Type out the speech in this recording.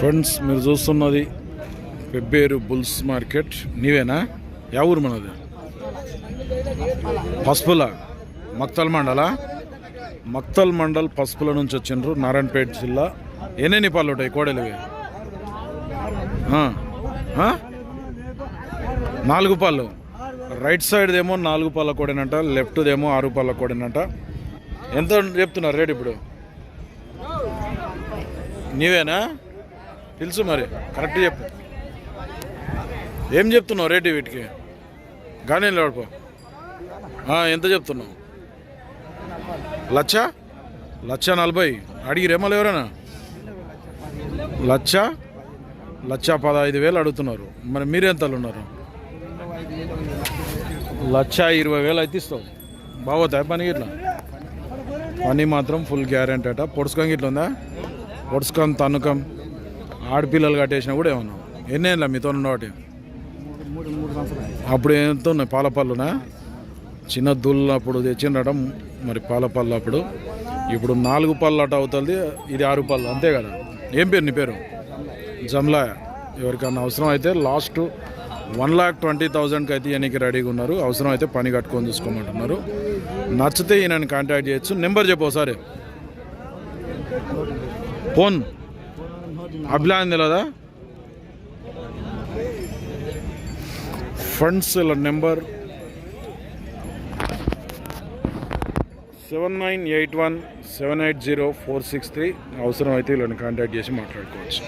Friends మీరు చూస్తున్నది Pebbair bulls market. నీవేనా? యా ఊరు మనది? పసుపుల. మక్తల్ మండల? మక్తల్ మండల్ పసుపుల నుంచి వచ్చిండ్రు నారాయణపేట జిల్లా. ఎన్నెన్ని పళ్ళు ఉంటాయి కోడలివి? నాలుగు పళ్ళు. రైట్ సైడ్ ఏమో నాలుగు పళ్ళ కోడేనంట లెఫ్ట్దేమో ఆరు పళ్ళ కోడేనంట. ఎంత చెప్తున్నారు రేట్ ఇప్పుడు? నీవేనా? తెలుసు మరి. కరెక్ట్ చెప్పు. ఏం చెప్తున్నావు రేటు వీటికి? గానే లేడుపో ఎంత చెప్తున్నావు? లచ్చ లచ్చ నలభై. అడిగిరేమో ఎవరైనా? లచ్చ లచ్చ పదహైదు వేలు అడుగుతున్నారు. మరి మీరు ఉన్నారు లచ్చ ఇరవై వేలు అయితే ఇస్తావు. బాగోతాయి పని ఇట్లా పని మాత్రం ఫుల్ గ్యారెంటీ అట. పొడుచుకం ఇట్లా ఉందా పొడుచుకం తన్నుకం ఆడపిల్లలు కట్టేసినా కూడా ఏమన్నా? ఎన్ని మీతో ఉన్నవాటి అప్పుడు ఎంత ఉన్నాయి? పాల చిన్న దుళ్ళు అప్పుడు తెచ్చిండటం మరి పాలపళ్ళు అప్పుడు. ఇప్పుడు నాలుగు పళ్ళు అట అవుతుంది ఇది ఆరు పళ్ళు అంతే కదా? ఏం పేరు నీ పేరు? జమ్లా ఎవరికన్నా అవసరం అయితే లాస్ట్ వన్ లాక్ ట్వంటీ థౌజండ్కి అయితే ఈయనకి రెడీగా ఉన్నారు. అవసరం అయితే పని కట్టుకొని చూసుకోమంటున్నారు. నచ్చితే ఈయనని కాంటాక్ట్ చేయొచ్చు. నెంబర్ చెప్పు ఒకసారి. ఫోన్. అభిలాన్ తెలియదా ఫండ్స్ ఇలా number seven nine eight one seven eight zero four six three అవసరం అయితే వీళ్ళని కాంటాక్ట్ చేసి మాట్లాడుకోవచ్చు.